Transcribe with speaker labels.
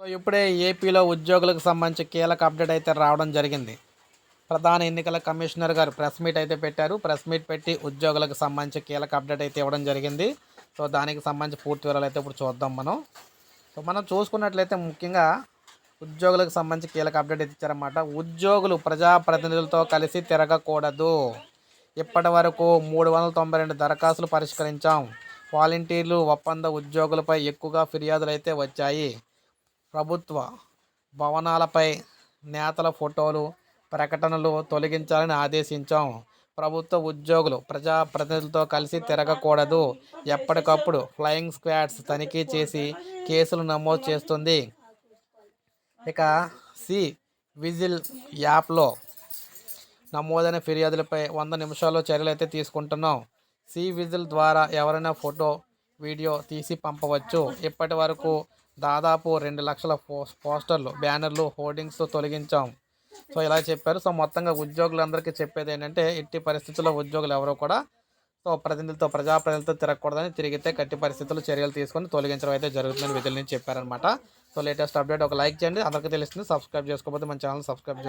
Speaker 1: So ఇప్పుడే ఏపీలో ఉద్యోగులకు సంబంధించి కీలక అప్డేట్ అయితే రావడం జరిగింది. ప్రధాన ఎన్నికల కమిషనర్ గారు ప్రెస్ మీట్ అయితే పెట్టారు. ప్రెస్ మీట్ పెట్టి ఉద్యోగులకు సంబంధించి కీలక అప్డేట్ అయితే ఇవ్వడం జరిగింది. సో దానికి సంబంధించి పూర్తి వివరాలు అయితే ఇప్పుడు చూద్దాం మనం. సో మనం చూసుకున్నట్లయితే ముఖ్యంగా ఉద్యోగులకు సంబంధించి కీలక అప్డేట్ అయితే ఇచ్చారన్నమాట. ఉద్యోగులు ప్రజాప్రతినిధులతో కలిసి తిరగకూడదు. ఇప్పటి వరకు మూడు వందల తొంభై రెండు దరఖాస్తులు పరిష్కరించాం. వాలంటీర్లు ఒప్పంద ఉద్యోగులపై ఎక్కువగా ఫిర్యాదులు అయితే వచ్చాయి. ప్రభుత్వ భవనాలపై నేతల ఫోటోలు ప్రకటనలు తొలగించాలని ఆదేశించాం. ప్రభుత్వ ఉద్యోగులు ప్రజాప్రతినిధులతో కలిసి తిరగకూడదు. ఎప్పటికప్పుడు ఫ్లయింగ్ స్క్వాడ్స్ తనిఖీ చేసి కేసులు నమోదు చేస్తుంది. ఇక సి విజిల్ యాప్లో నమోదైన ఫిర్యాదులపై వంద నిమిషాల్లో చర్యలు అయితే తీసుకుంటున్నాం. సి విజిల్ ద్వారా ఎవరైనా ఫోటో వీడియో తీసి పంపవచ్చు. ఇప్పటి వరకు దాదాపు రెండు లక్షల పో పోస్టర్లు బ్యానర్లు హోర్డింగ్స్ తొలగించాం. సో ఇలా చెప్పారు. సో మొత్తంగా ఉద్యోగులందరికీ చెప్పేది ఏంటంటే ఎట్టి పరిస్థితుల్లో ఉద్యోగులు ఎవరో కూడా సో ప్రతినిధులతో ప్రజాప్రతినిధులతో తిరగకూడదని తిరిగితే కట్టి పరిస్థితుల్లో చర్యలు తీసుకొని తొలగించడం అయితే జరుగుతుందని విధుల నుంచి చెప్పారనమాట సో లేటెస్ట్ అప్డేట్ ఒక లైక్ చేయండి. అందరికీ తెలుస్తుంది. సబ్స్క్రైబ్ చేసుకోకపోతే మన ఛానల్ సబ్స్క్రైబ్